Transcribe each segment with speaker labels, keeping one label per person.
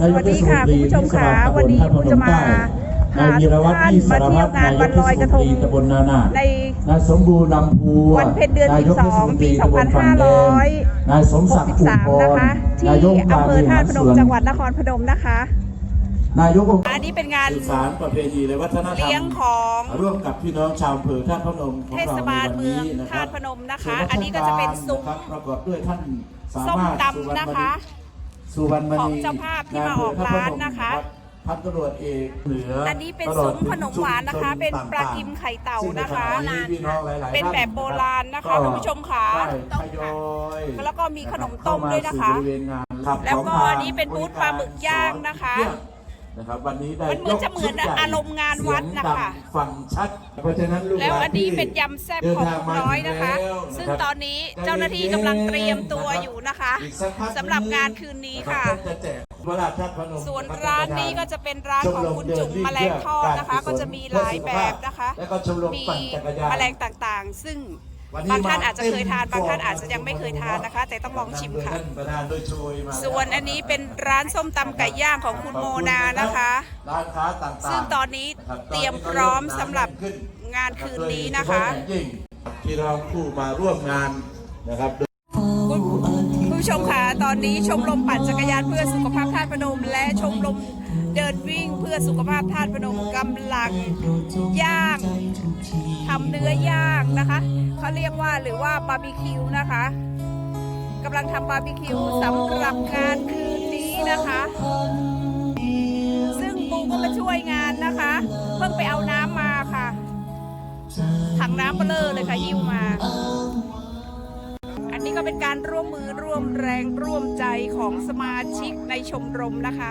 Speaker 1: สวัสดีค่ะคุณผู้ชมค่ะวันนี้ครูจะมาพาทุกท่านมาเที่ยวงานวันลอยกระทง
Speaker 2: ตำบลนานา
Speaker 1: ใน
Speaker 2: นายสมบูรณ์ลำพู
Speaker 1: วันเพ็ญเดือนา
Speaker 2: ยกเทศมนตรี
Speaker 1: 12
Speaker 2: ตำบลฝั่งแดงนายสมศักดิ์ภูมิพ
Speaker 1: 63
Speaker 2: ร
Speaker 1: นะคะที่
Speaker 2: นายก
Speaker 1: อำเภอท่าตุพนม
Speaker 2: ส่วน
Speaker 1: จังหวัดนครพนมนะคะ
Speaker 2: นายกองค์
Speaker 1: อันนี้เป็นงาน
Speaker 2: สื่อสารประเพณีและวัฒนธรรม
Speaker 1: เลี้ยงของ
Speaker 2: ร่วมกับพี่น้องชาวอำเภอท่าตุพนมของ
Speaker 1: เท
Speaker 2: เรา
Speaker 1: ศ
Speaker 2: ใน
Speaker 1: บาล
Speaker 2: วัน
Speaker 1: เมื
Speaker 2: นี้
Speaker 1: อง
Speaker 2: นะค
Speaker 1: ท่า
Speaker 2: รับ
Speaker 1: ตุพนมนะคะ
Speaker 2: ส่ว
Speaker 1: อันนี้ก็จะเป็นซุ้ม
Speaker 2: ราชการนะครับประกอบด้วยท่านสา
Speaker 1: ส้ม
Speaker 2: มารถ
Speaker 1: ตำนะคะ
Speaker 2: สุวรรณมณี
Speaker 1: ของเจ้าภาพที่มาออกร้านนะคะ
Speaker 2: พันตำรวจเอกเหนือ
Speaker 1: อั
Speaker 2: อั
Speaker 1: นนี้เป็นซุ้มขนมหวานนะคะ เป็นปลากิมไข่เต่านะคะ เป็นแบบโบราณนะคะคุณผู้ชมค่ะ
Speaker 2: ทยอย
Speaker 1: แล้วก็มีขนมต้มด้วยนะคะ
Speaker 2: เข้ามาสู่บริเวณงานครับ
Speaker 1: แล้วก็
Speaker 2: ของทาง
Speaker 1: อันนี้เป็นบูธปลาหมึกย่างนะคะ
Speaker 2: นะครับ วันนี้ได้
Speaker 1: มันเหมือนจะเหมือนอารมณ์งานวัดนะคะ
Speaker 2: เสียงดังฟังชัด เพราะฉะนั้นลูกห
Speaker 1: แล้ว
Speaker 2: ลาน
Speaker 1: อันนี้
Speaker 2: ที่
Speaker 1: เป็นยำแซ่บ
Speaker 2: เดิ
Speaker 1: ของ
Speaker 2: ทาง
Speaker 1: คุณ
Speaker 2: มา
Speaker 1: น้อยนะคะ
Speaker 2: ถึแล้ว
Speaker 1: ซึ่งะ
Speaker 2: ครับ
Speaker 1: ตอนนี้เจ้าหน้าที่กำลังเตรียมตัวอยู่นะคะ
Speaker 2: อีกสักพัก
Speaker 1: สำหรับงานคืนนี้ค่ะ
Speaker 2: รับก็จแจกวราชพนม
Speaker 1: ส่วนร้านนี้ก็จะเป็นร้านของคุณจุ๋มแมลงทอดนะคะ ก็จะมีหลายแบบนะคะ
Speaker 2: แล้วก็ชมรม
Speaker 1: มี
Speaker 2: ปั่นจักรยาน
Speaker 1: แมลงต่างๆ ซึ่ง
Speaker 2: วันนี้
Speaker 1: บางท่านอาจจะเคยทาน
Speaker 2: มาเต็ม
Speaker 1: บางท่านอาจจะยังไม่เคยทานนะคะ แต่ต้องลองชิมค่ะ
Speaker 2: ท่านประธานโดยโชยมา
Speaker 1: ส่วนอันนี้เป็นร้านส้มตำไก่ย่างของคุณโมนานะคะ
Speaker 2: ร้านค้าต่างๆ
Speaker 1: ซึ่งตอนนี้ะ
Speaker 2: คบ
Speaker 1: เตรียมพร้อมสำหรับงานคืนนี้นะคะ
Speaker 2: โดยเฉพาอย่างยิ่งที่เราผู้มาร่วมงานนะครับ
Speaker 1: คุณคุณผู้ชมค่ะตอนนี้ชมรมปั่นจักรยานเพื่อสุขภาพธาตุพนมและชมรม เดินวิ่งเพื่อสุขภาพธาตุพนมกำลังย่างทำเนื้อย่างนะคะเขาเรียกว่าหรือว่าบาร์บีคิวนะคะกำลังทำบาร์บีคิวสำหรับงานคืนนี้นะคะ ซึ่งปูก็มาช่วยงานนะคะ เพิ่งไปเอาน้ำมาค่ะ ถังน้ำเบลอเลยค่ะหิ้วมาอันนี้ก็เป็นการร่วมมือร่วมแรงร่วมใจของสมาชิกในชมรมนะคะ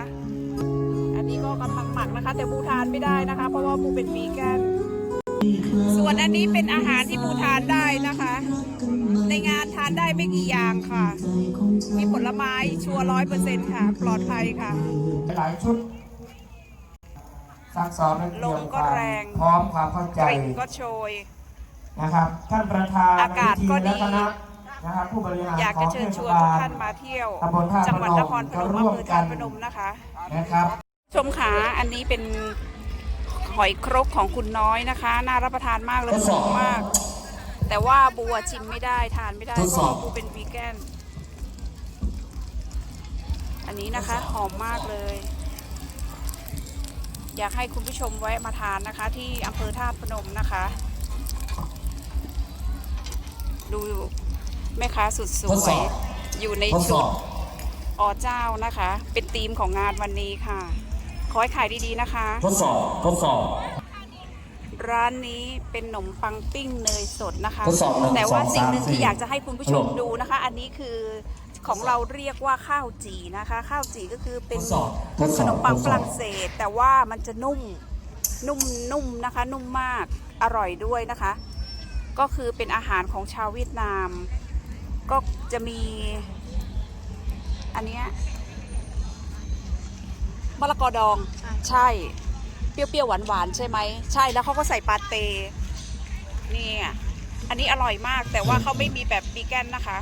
Speaker 1: ก็กำลังหมักนะคะ แต่บูทานไม่ได้นะคะ เพราะว่าบูเป็นวีแกนส่วนอันนี้เป็นอาหารที่บูทานได้นะคะ ในงานทานได้ไม่กี่อย่างค่ะ มีผลไม้ชัวร้อยเปอร์เซ็นต์ค่ะ ปลอดภัยค่ะ
Speaker 3: หลายชุดซักซ้อมและเตรีย
Speaker 1: ล
Speaker 3: ม
Speaker 1: ม
Speaker 3: ค
Speaker 1: ก็
Speaker 3: วาม
Speaker 1: แรง
Speaker 3: พร้อมความเข้าใจ
Speaker 1: กลิ่นก็โชย
Speaker 3: นะครับ ท่านประธาน
Speaker 1: อากาศ
Speaker 3: ใน
Speaker 1: ก็
Speaker 3: พิธี
Speaker 1: ดี
Speaker 3: และคณะนะครับผู้บริหาร
Speaker 1: อยาก
Speaker 3: ขอ
Speaker 1: จะ
Speaker 3: ง
Speaker 1: เชิ
Speaker 3: เท
Speaker 1: ญ
Speaker 3: ศ
Speaker 1: ชวน
Speaker 3: บา
Speaker 1: ทุก
Speaker 3: ล
Speaker 1: ท่านมาเที่ยว
Speaker 3: ตำบลท่า
Speaker 1: จังหวัด
Speaker 3: พนม
Speaker 1: นครพนม
Speaker 3: ก็ร่
Speaker 1: อำ
Speaker 3: วม
Speaker 1: เภอ
Speaker 3: กั
Speaker 1: ธานตุพนมนะคะ
Speaker 3: นะครับ
Speaker 1: ชมขาอันนี้เป็นหอยครกของคุณน้อยนะคะ น่ารับประทานมากเลยหอมมาก แต่ว่าบัวชิมไม่ได้ทานไม่ได้ เพราะว่าบัวเป็นวีแกน อันนี้นะคะหอมมากเลย อยากให้คุณผู้ชมแวะมาทานนะคะ ที่อำเภอธาตุพนมนะคะ ดูแม่ค้าสุดส
Speaker 2: ทดส
Speaker 1: ว
Speaker 2: อยบ
Speaker 1: อยู่ใน
Speaker 2: ทดส
Speaker 1: ชุ
Speaker 2: อ
Speaker 1: ด
Speaker 2: บ
Speaker 1: อเจ้านะคะ เป็นธีมของงานวันนี้ค่ะ ขอให้ขายดีๆนะคะ
Speaker 2: ทดสอบทดสอบ
Speaker 1: ร้านนี้เป็นขนมปังปิ้งเนยสดนะคะ
Speaker 2: ทดสอบหนึ่ง
Speaker 1: แต่ว่า
Speaker 2: สอง
Speaker 1: สิ่งหนึ่ง
Speaker 2: สามสี่
Speaker 1: ที่อยากจะให้คุณผู้ชม
Speaker 2: ฮัลโหล
Speaker 1: ดูนะคะ อันนี้คือของเราเรียกว่าข้าวจีนะคะ ข้าวจีก็คือเป็น
Speaker 2: ทดสอบทดส
Speaker 1: ข
Speaker 2: อบ
Speaker 1: นมปัง
Speaker 2: ทด
Speaker 1: ฝ
Speaker 2: สอบ
Speaker 1: รั่งเศส แต่ว่ามันจะนุ่มนุ่มนุ่มนะคะ นุ่มมากอร่อยด้วยนะคะ ก็คือเป็นอาหารของชาวเวียดนาม ก็จะมี อันเนี้ย มะละกอดองใช่ เปรี้ยวๆหวานๆใช่ไหมใช่แล้วเขาก็ใส่ปาเต้นี่อะอันนี้อร่อยมากแต่ว่าเขาไม่มีแบบวีแกนนะคะ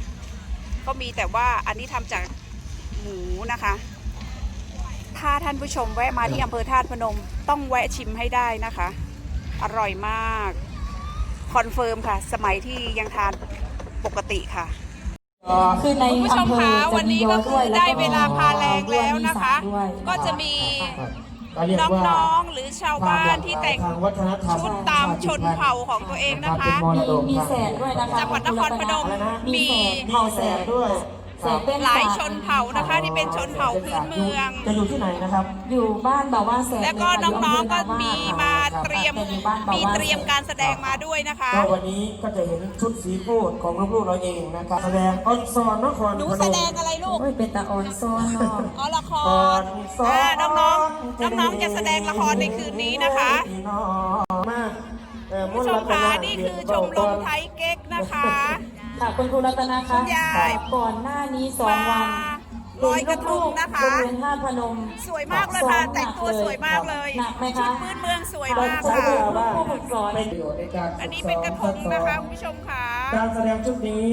Speaker 1: ก็มีแต่ว่าอันนี้ทำจากหมูนะคะ ถ้าท่านผู้ชมแวะมาที่อำเภอธาตุพนม ต้องแวะชิมให้ได้นะคะ อร่อยมาก คอนเฟิร์มค่ะ สมัยที่ยังทานปกติค่ะ
Speaker 4: คือใน
Speaker 1: คุณผู้ชม
Speaker 4: อำเภอ
Speaker 1: คะ
Speaker 4: จะ
Speaker 1: วัน
Speaker 4: มี
Speaker 1: นี้
Speaker 4: ย
Speaker 1: ก็
Speaker 4: อ
Speaker 1: คื
Speaker 4: ด้ว
Speaker 1: อยได้
Speaker 4: แล้
Speaker 1: เวลาพาแรงแล้วนะคะ
Speaker 4: ด้วย
Speaker 1: ก็จะมี
Speaker 3: ก็เรียกว่า
Speaker 1: น้องๆหรือชาวบ้านที่แต่ง
Speaker 3: ทางวัฒนธรรม
Speaker 1: ชุดตามชนเผ่าของตัวเองนะคะ
Speaker 4: มีมีแสดด้วยนะคะ
Speaker 1: จังหวัดนครพนม
Speaker 4: มี
Speaker 1: มี
Speaker 4: แสด
Speaker 3: เผาแสบด้วย
Speaker 4: แสดเป็น
Speaker 1: หลายชนเผ่านะคะที่เป็นชนเผ่าพื้นเมือง
Speaker 3: จะอยู่ที่ไหนนะครับ
Speaker 4: อยู่บ้านแบบว่าแสด
Speaker 1: แล้วก็
Speaker 4: เยค่ะ
Speaker 1: น้องๆก็
Speaker 4: ยู่ำภ
Speaker 1: มี
Speaker 4: น
Speaker 1: มา
Speaker 4: ว่
Speaker 1: เตรียม
Speaker 4: แต่อยู่บ้านแบบ
Speaker 1: มี
Speaker 4: ว่า
Speaker 1: เตรียมการแสดงมาด้วยนะคะ
Speaker 3: ก็วันนี้ก็จะเห็นชุดสีพูดของลูกๆเราเองนะครับแสดงออนซอนนคร
Speaker 1: หนู
Speaker 3: พนม
Speaker 1: แสดงอะไรลูก
Speaker 4: โอ้ยเป็นตาออนซ้อนเนาะ
Speaker 1: อ๋อละค
Speaker 3: ก่อ
Speaker 1: ร
Speaker 3: นซ้อ
Speaker 1: อ่าน้องๆน้องๆจะแสดงละครในคืนนี้นะคะ
Speaker 3: พี่น้องมากเอ่อ
Speaker 1: ผู้ชมคะนี่คือชมรมไทยเก๊กนะคะ
Speaker 4: ค่ะคุณครูรัตนาคะ
Speaker 1: คุณยาย
Speaker 4: ก่อนหน้านี้สอง
Speaker 1: มา
Speaker 4: วัน
Speaker 1: ลอยกระทงนะคะ
Speaker 4: บริเวณท่าตุพนม
Speaker 1: สวยมากเลยค่ะ แต่งตัวสวยมากเลย
Speaker 4: หนักไหม
Speaker 1: ชุ
Speaker 4: คะ
Speaker 1: ดพื้นเมืองสวย
Speaker 3: ต้อง
Speaker 1: มาก
Speaker 3: ใช้
Speaker 1: ค่ะ
Speaker 3: เวลาบ้าง
Speaker 4: ผู้ฝึกสอน
Speaker 3: เป็นประโยชน์ในการ
Speaker 1: อันนี้เป็นกระทงนะคะคุณผู้ชมค่ะ
Speaker 3: การแสดงชุดนี้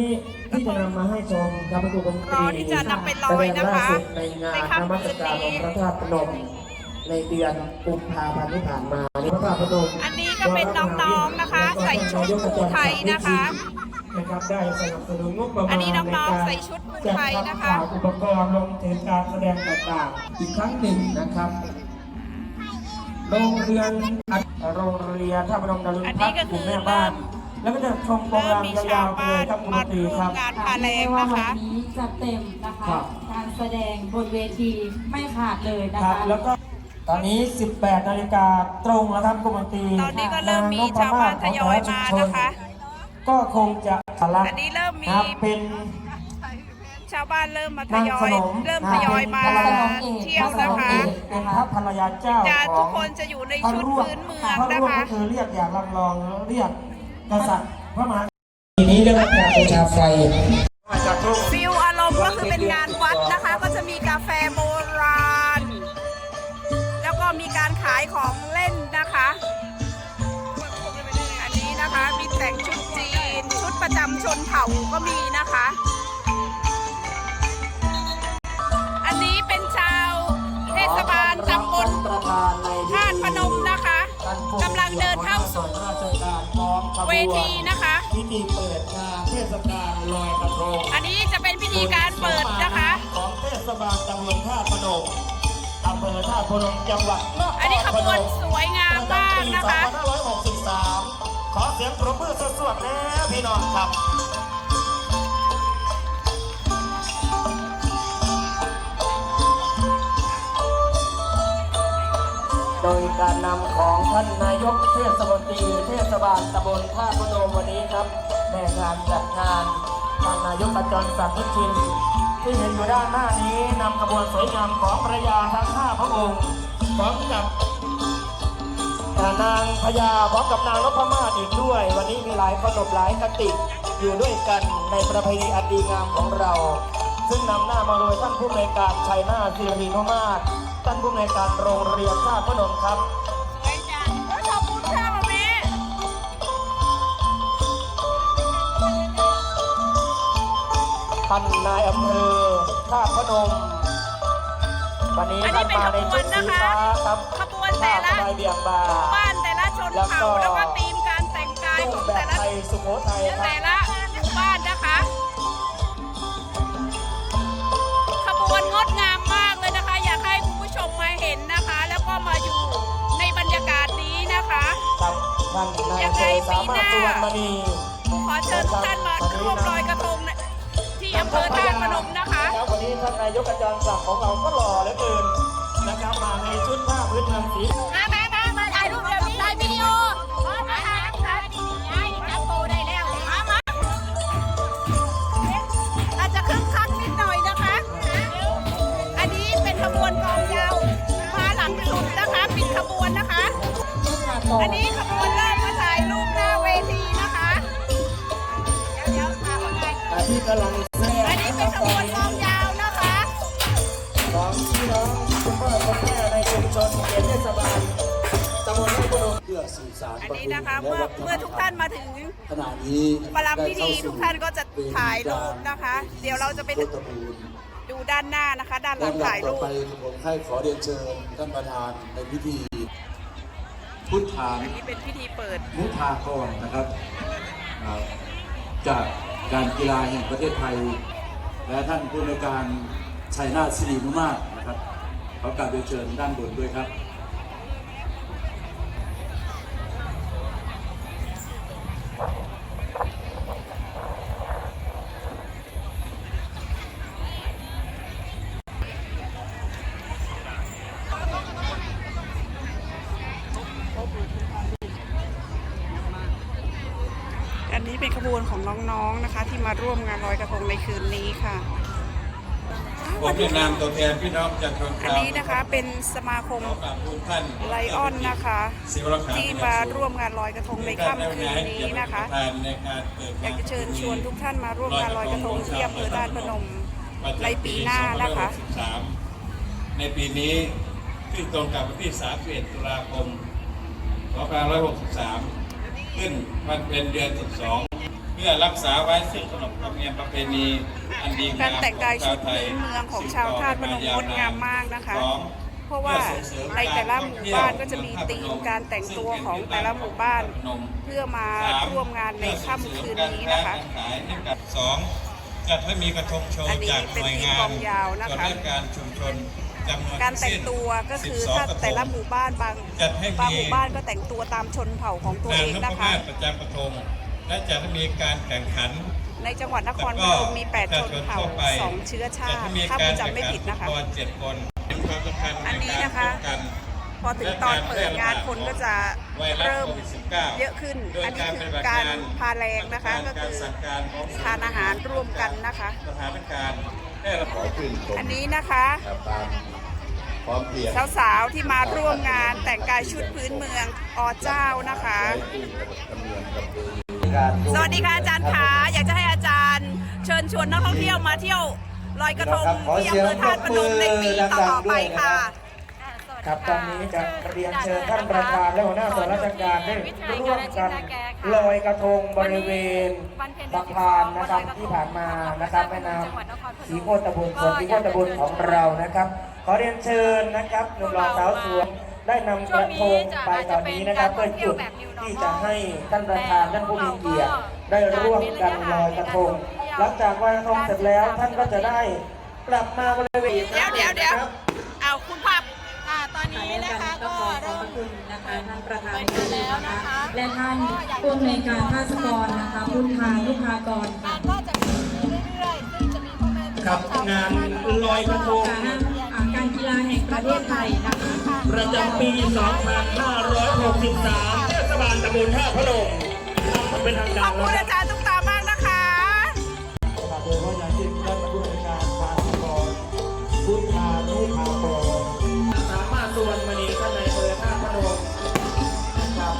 Speaker 3: ที่จะนำมาให้ชมครับเป็นดนต
Speaker 1: ร
Speaker 3: รี
Speaker 1: อที่จะนำไปลอยนะคะ
Speaker 3: แสดงล่าสุดในงาน
Speaker 1: ใน
Speaker 3: น
Speaker 1: ค่ำ
Speaker 3: มัส
Speaker 1: คืน
Speaker 3: การ
Speaker 1: นี้
Speaker 3: องค์พระธาตุพนมในเดือนกุมภาพันธ์ที่ผ่านมาในพระธาตุพนม
Speaker 1: อันนี้ก็เป็นน้องๆนะคะ ใส่ชุดภูไทยนะคะ
Speaker 3: นะครับได้สนับสนุนงบประมาณ
Speaker 1: อันนี้น้องๆ
Speaker 3: ในการ
Speaker 1: ใส่ชุดภูไทยนะคะ
Speaker 3: จัดทำข่าวอุปกรณ์ลงถึงการแสดงต่างๆ อีกครั้งหนึ่งนะครับโรงเรียนโรงเรียนท่าพนมดารุณ
Speaker 1: อันนี้
Speaker 3: พัฒ
Speaker 1: ก็
Speaker 3: น์
Speaker 1: คื
Speaker 3: กลุ่
Speaker 1: อ
Speaker 3: มแม่บ้านแล้วก็จะชมโปรแก
Speaker 1: เริ่
Speaker 3: ร
Speaker 1: ม
Speaker 3: ม
Speaker 1: มี
Speaker 3: ยา
Speaker 1: ชาว
Speaker 3: วๆเล
Speaker 1: บ้ายน
Speaker 3: ครับคุณ
Speaker 1: มา
Speaker 3: ตรี
Speaker 1: ร่ว
Speaker 3: ค
Speaker 1: ม
Speaker 3: รับ
Speaker 1: งานพาแร
Speaker 4: เรีย
Speaker 1: ง
Speaker 4: กว่า
Speaker 1: นะ
Speaker 4: วั
Speaker 1: คะ
Speaker 4: นนี้จะเต็มนะคะ
Speaker 3: ครับ
Speaker 4: การแสดงบนเวทีไม่ขาดเลยนะ
Speaker 3: ครั
Speaker 4: คะ
Speaker 3: บแล้วก็ตอนนี้ 18 นาฬิกาตรงแล้วครับคุณมนตรี
Speaker 1: ตอนนี้ก็เริ่มมีชาวบ้านทยอยมานะคะ
Speaker 3: ก็คงจะ สาระ
Speaker 1: อันนี้เริ่มมี
Speaker 3: ครับเป็น
Speaker 1: ชาวบ้านเริ่มมาท
Speaker 3: นาง
Speaker 1: ยอ
Speaker 3: ส
Speaker 1: ย
Speaker 3: นม
Speaker 1: เริ่มทยอยมา
Speaker 3: เป็น
Speaker 1: เที่ยวนะคะ
Speaker 3: เป็นพระภรรยาเจ้า
Speaker 1: จะ
Speaker 3: ข
Speaker 1: ทุ
Speaker 3: อกง
Speaker 1: คนจะอยู่ใน
Speaker 3: พระ
Speaker 1: ชุด
Speaker 3: ร่วง
Speaker 1: พื้นเมือง
Speaker 3: พระ
Speaker 1: นะ
Speaker 3: ร่วง
Speaker 1: คะ
Speaker 3: ก็คือเรียกอย่างลำลองเรียกกษัตริย์พระมหาทีนี้เรียกว่าการบูชาไฟจากทุก
Speaker 1: ฟิลอารมณ์ก็คือเป็นงาน นเผ่าก็มีนะคะ อันนี้เป็นชาวเทศบาลตำบล
Speaker 3: ประธานในพิ
Speaker 1: ธาตุพนมนะคะกำลังเดินเข้าสู่
Speaker 3: ราชการพร้อมขบน
Speaker 1: เวทีนะคะ
Speaker 3: พิธีเปิดงานเทศกาลลอยกระทง
Speaker 1: อันนี้จะเป็นพิธีการเปิดนะคะ
Speaker 3: ของเทศบาลตำบลท่าตุพนมอำเภอท่าตุพนมจังหวัดนครพนม
Speaker 1: อันนี้ขบวนสวยงามมากนะคะ
Speaker 3: 2563 ขอเสียงปรบมือสดๆนะพี่น้องครับโดยการนำของท่านนายกเทศมนตรีเทศบาลตำบลท่าพนมวันนี้ครับในงานจัดงานท่านนายกขจรศักดิ์นุชินที่เห็นอยู่ด้านหน้านี้นำขบวนสวยงามของพระยาทั้งห้าพระองค์พร้อมกับ นางพญาพร้อมกับนางนพมาศอีกด้วย วันนี้มีหลายขนบหลายกติกอยู่ด้วยกันในประเพณีอันดีงามของเรา ซึ่งนำหน้ามาโดยท่านผู้ในวยการชัยนาทศิรินุมาศท่านผู้ในวยการโรงเรียนชาติพนมครับ
Speaker 1: สวยจังเอ้ยขอบคุณค่ะมาแม่
Speaker 3: ท่านนายอำเภอท่าตุพนม วันนี้
Speaker 1: อันนี้
Speaker 3: ท่าน
Speaker 1: เป็น
Speaker 3: มา
Speaker 1: ข
Speaker 3: ใน
Speaker 1: บว
Speaker 3: ชุ
Speaker 1: น
Speaker 3: ด
Speaker 1: นะ
Speaker 3: สี
Speaker 1: คะ
Speaker 3: ฟ้าครับ
Speaker 1: ขบวน แต่ละ
Speaker 3: ผ้าสบายเบี่ยงบา
Speaker 1: บ้านแต่ละชนเผ่าแล้วก็ธีมการแต่งกาย
Speaker 3: ตู้
Speaker 1: ของ
Speaker 3: แบ
Speaker 1: แต่
Speaker 3: บ
Speaker 1: ละ
Speaker 3: ไทยสุโขทัยครั
Speaker 1: แต่
Speaker 3: บ
Speaker 1: ละหมู่บ้านนะคะขบวนงดงามมากเลยนะคะ อยากให้คุณผู้ชมมาเห็นนะคะ แล้วก็มาอยู่ในบรรยากาศนี้นะคะ
Speaker 3: ครับท่านนาย
Speaker 1: ยัง
Speaker 3: อำเภ
Speaker 1: ไง
Speaker 3: อ
Speaker 1: ปี
Speaker 3: สา
Speaker 1: ห
Speaker 3: มารถ
Speaker 1: น้า
Speaker 3: สุวรรณมณี
Speaker 1: ขอเชิญทุกท่านมาร่วมลอยกระทงที่อำเภอท่าตุพนมนะคะ
Speaker 3: ครับวันนี้ท่านนายกอาจารย์ศักดิ์ของเราก็หล่อเหลือเกิน นะครับมาในชุดผ้าพื้นเมืองสี
Speaker 1: มามามามาถ่ายรูปเดี๋ยวนี้ถ่ายวิดีโอมามายมาจับโตได้แล้วมามาอาจจะคึกคักนิดหน่อยนะคะ อันนี้เป็นขบวนกองยาวมาหลังสุดนะคะปิดขบวนนะคะ อันนี้ขบวนเริ่มมาถ่ายรูปหน้าเวทีนะคะ เดี๋ยวๆค่ะว่าไง
Speaker 3: อ่าที่กำลังแสดง
Speaker 1: อันนี้เป็นขบวนกองยาว
Speaker 3: ของพี่น้องคุณพ่อคุณแม่ในชุมชนเขตเทศบาลตำบลท่าพนม
Speaker 2: เพื่อสื่อสาร
Speaker 1: อันนี้นะคะเมื่อเมื่อทุกท่านมาถึง
Speaker 2: ขณะนี้
Speaker 1: ประลัมพิธีทุกท่านก็จะถ่ายรูปนะคะ เดี๋ยวเราจะไป
Speaker 2: พุทธบูรณ์
Speaker 1: ดูด้านหน้านะคะ ด้านหลัง
Speaker 2: ลำดับ
Speaker 1: ถ่าย
Speaker 2: ต่อ
Speaker 1: รูป
Speaker 2: ไปผมให้ขอเรียนเชิญท่านประธานในพิธีพุทธา
Speaker 1: อันนี้เป็นพิธีเปิด
Speaker 2: มุทากรนะครับอ่าจากการกีฬาแห่งประเทศไทย และท่านผู้ในวยการ ชัยนาทศิรินุมาศนะครับขอกราบเรียนเชิญด้านบนด้วยครับ
Speaker 1: อันนี้เป็นขบวนของน้องๆนะคะ ที่มาร่วมงานลอยกระทงในคืนนี้ค่ะ
Speaker 2: ผมในนามตัวแทนพี่น้องจากทาง
Speaker 1: อันนี้นะคะเป็นสมาคม
Speaker 2: ขอกราบทุกท่าน
Speaker 1: ไลออนนะคะ ที่มาร่วมงานลอยกระทงในค่ำคืนนี้นะคะ
Speaker 2: ในการเปิด
Speaker 1: อยากจะเชิญชวนทุกท่านมาร่วมงานลอยกระทงที่อำเภอด้านพนม
Speaker 5: ประ
Speaker 1: ใน
Speaker 5: จำ
Speaker 1: ปี
Speaker 5: ปี
Speaker 1: หน้านะคะ
Speaker 5: 2563ในปีนี้ที่ตรงกับวันที่ 31 ตุลาคม 2563 ขึ้นมันเป็นเดือน 12 เพื่อรักษาไว้ซึ่งขนบธรรมเนียมประเพณี อันดีงาม
Speaker 1: การแต่งกายชุด
Speaker 5: ขอชวไทย
Speaker 1: พื้นเมืองของชาวธาตุพนมงดงามมากนะคะ
Speaker 5: สอง
Speaker 1: เพราะว่าในแต่ละหมู่บ้านก็จะมีธีมการแต่งตัวของแต่ละหมู่บ้าน เพื่อมาร่วมงานในค่ำคืนนี้นะคะ
Speaker 5: สองจัดให้มีกระทงโชว์
Speaker 1: อันนี้
Speaker 5: จากห
Speaker 1: เป็น
Speaker 5: น่วย
Speaker 1: ธีม
Speaker 5: งาก
Speaker 1: อนงยาวนะคะ
Speaker 5: ส่วนราชการชุมชนจำนวน
Speaker 1: การแต่งตัวก็คือถ้าแต่ละหมู่บ้านบาง
Speaker 5: จัดให้
Speaker 1: บาง
Speaker 5: มี
Speaker 1: หมู่บ้านก็แต่งตัวตามชนเผ่าของตัวเอง
Speaker 5: นาง
Speaker 1: นะคะ
Speaker 5: พมาศประจำกระทง และจัดให้มีการแข่งขัน
Speaker 1: ในจังหวัดนครพนมมี 8 ชนเผ่า2 เชื้อชา
Speaker 5: จัด
Speaker 1: ติ
Speaker 5: ให้มี
Speaker 1: ถ้า
Speaker 5: การ
Speaker 1: ผม
Speaker 5: แข่ง
Speaker 1: จำไม่
Speaker 5: ขัน
Speaker 1: ผิดนะคะ
Speaker 5: ฟุตบอลเจ็ดคนเป็นความสำคัญ
Speaker 1: อัน
Speaker 5: ใน
Speaker 1: นี้
Speaker 5: การ
Speaker 1: นะคะ
Speaker 5: ป้องกัน
Speaker 1: พอถึงตอนเปิดงานคนก็จะเริ่มเยอะขึ้น อันนี้คือการพาแรงนะคะ ก็คือทานอาหารร่วมกันนะคะ
Speaker 5: สถานการณ์ได้รับ
Speaker 6: ขอชื่นชม
Speaker 1: อันนี้นะคะ
Speaker 6: ครับตามพร้อมเพรียง
Speaker 1: สาวๆที่มาร่วมงานแต่งกายชุดพื้นเมืองอเจ้านะคะ
Speaker 6: ไว้ซึ่งธรรมเนียมประเพณีการ
Speaker 1: สวัสดีค่ะอาจารย์ขาอยากจะให้อาจารย์ เชิญชวนนักท่องเที่ยวมาเที่ยวลอยกระทงที่อำเภอธาตุพนมในปีต่อๆไปค่ะ
Speaker 3: ครับตอนนี้จะเรียนเชิญท่านประธานและหัวหน้าส่วนราชการได้ร่วมกันลอยกระทงบริเวณสะพานนะครับที่ผ่านมานะครับแม่น้ำสีโคตรบุญส่วนสีโคตรบุญของเรานะครับ ขอเรียนเชิญนะครับหนุ่มหล่อสาวสวย ได้นำกระทงไปตอนนี้นะครับเพื่อจุดที่จะให้ท่านประธานท่านผู้มีเกียรติได้ร่วมกันลอยกระทง หลังจากลอยกระทงเสร็จแล้วท่านก็จะได้กลับมาบริเวณ
Speaker 1: เดี๋ยวเดี๋ยวเดี๋ยวเอาคุณภาพ
Speaker 4: ค่ะตอนนี้นะคะก็เริ่มคุณนะคะท่านประธานแล้วนะคะและท่านผู้อำนวยการภาสกรนะคะพุทธาลูกภากรค่ะ
Speaker 1: ก็จะมีเรื่อยๆซึ่งจะมีพ่อแม่
Speaker 3: ครับงานลอยกระทง
Speaker 4: การอ่าการกีฬาแห่งประเทศไทยนะคะ
Speaker 3: ประจำปี 2563 เทศบาลตำบลท่าพนมทำเป็นทาง
Speaker 1: ข
Speaker 3: กา
Speaker 1: อบคุณอาจารย์ตุ๊กตามากนะคะ
Speaker 3: โดยเฉพาอย่างยิ่งท่านผู้ในการภาสกรพุทธานุภาโกสามารถส่วนมณีท่านในายอำเภอท่าพนมนะครับ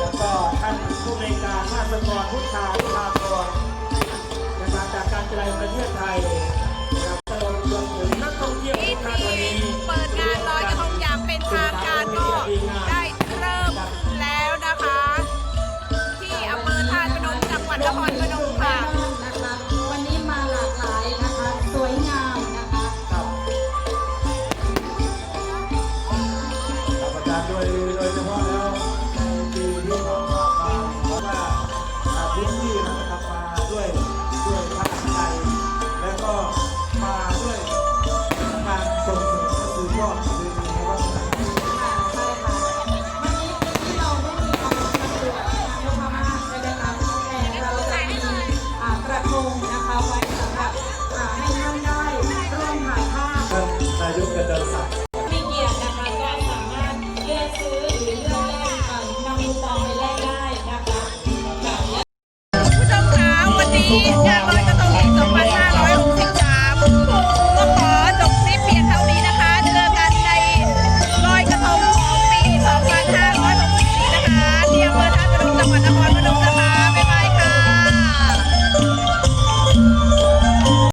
Speaker 3: แล้วก็ท่านผู้ในวยการภาสกรพุทธานุภาโกนะครับจากการกีฬาแห่งประเทศไทย